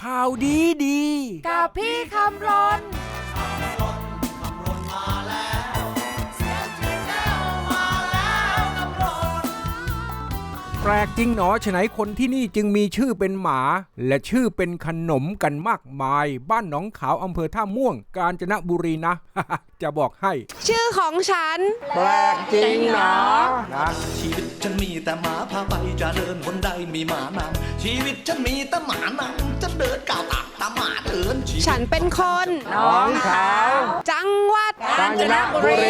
ข่าวดีดี กับพี่คำรน แปลกจริงหนอฉะไหนคนที่นี่จึงมีชื่อเป็นหมา และชื่อเป็นขนมกันมากมาย บ้านหนองขาวอำเภอท่าม่วง กาญจนบุรีนะ จะบอกให้ ชื่อของฉัน แปลกจริงหนอนะชีวิตฉันมีแต่หมาพาไปจะเดินบนใดมีหมานำชีวิตฉันมีแต่หมานำจะเดินก้าวตามตามหมาเดินชีวิตฉันเป็นคนน้องขาวจังหวัดกาญจนบุรี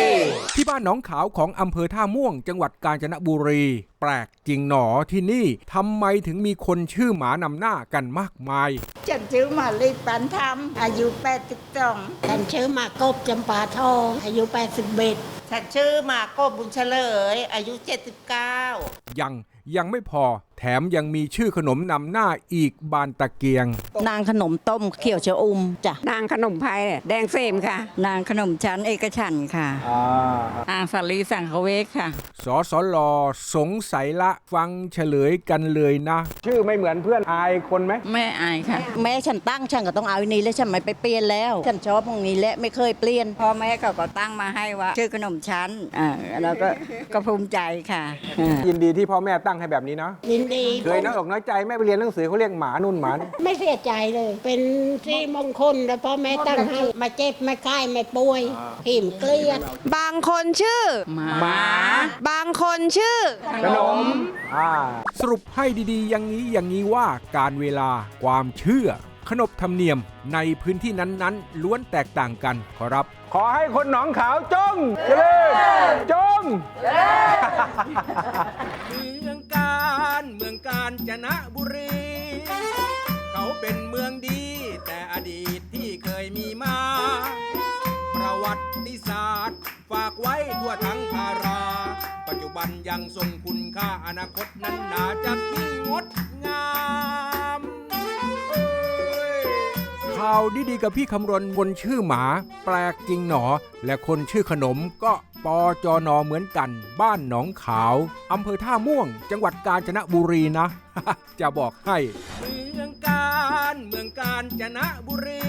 ที่บ้านหนองขาวของอำเภอท่าม่วง จังหวัดกาญจนบุรีแปลกจริงหนอที่นี่ทำไมถึงมีคนชื่อหมานำหน้ากันมากมาย ฉันชื่อมาลีปันธรรมอายุ 82 ฉันชื่อมากบจำปาทองอายุ 81 ฉันชื่อมาโกบุญเฉลย อายุ 79 ยังยังไม่พอแถมยังมีชื่อขนมนำหน้าอีกบานตะเกียง นางขนมต้มเขียวชะอุ่มจ้ะนางขนมไพรแดงเฟรมค่ะ นางขนมชั้นเอกฉันท์ค่ะนางสาลีสังคเวกค่ะสอสอลอสงสัยละฟังเฉลยกันเลยนะ ชื่อไม่เหมือนเพื่อนอายคนไหมแม่อายค่ะ แม่ฉันตั้งฉันก็ต้องเอาอันนี้แล้วฉันไม่ไปเปลี่ยนแล้ว ฉันชอบตรงนี้และไม่เคยเปลี่ยนพ่อแม่เขาก็ตั้งมาให้ว่า ชื่อขนมชั้นอ่าแล้วก็ก็ภูมิใจค่ะอ่ายินดีที่พ่อแม่ตั้งให้แบบนี้เนาะยินดีเคยน้อยอกน้อยใจแม่ไปเรียนหนังสือเขาเรียกหมานุ่นหมานี่ไม่เสียใจเลย เป็นที่มงคลแล้วพ่อแม่ตั้งให้มาเจ็บไม่ไข้ไม่ป่วยหิมเกลียด บางคนชื่อ หมา บางคนชื่อ ขนมอ่าสรุปให้ดีๆ อย่างนี้อย่างนี้ว่าการเวลาความเชื่อ ขนบธรรมเนียมในพื้นที่นั้นๆ ล้วนแตกต่างกันขอรับ ขอให้คนหนองขาวจงเจริญจง เมืองการเมืองการจนบุรี เขาเป็นเมืองดี แต่อดีตที่เคยมีมา ประวัติศาสตร์ ฝากไว้ทั่วทั้งภาราปัจจุ บันยังทรงคุณค่าอนาคตนั้นน่าจะยิ่งงดงามเอ้ยข่าวดีๆกับพี่คำรณคนชื่อหมา แปลกจริงหนอ และคนชื่อขนมก็ปอจอนอเหมือนกัน บ้านหนองขาวอำเภอท่าม่วง จังหวัดกาญจนบุรีนะ จะบอกให้ เมืองการเมืองการจนบุรี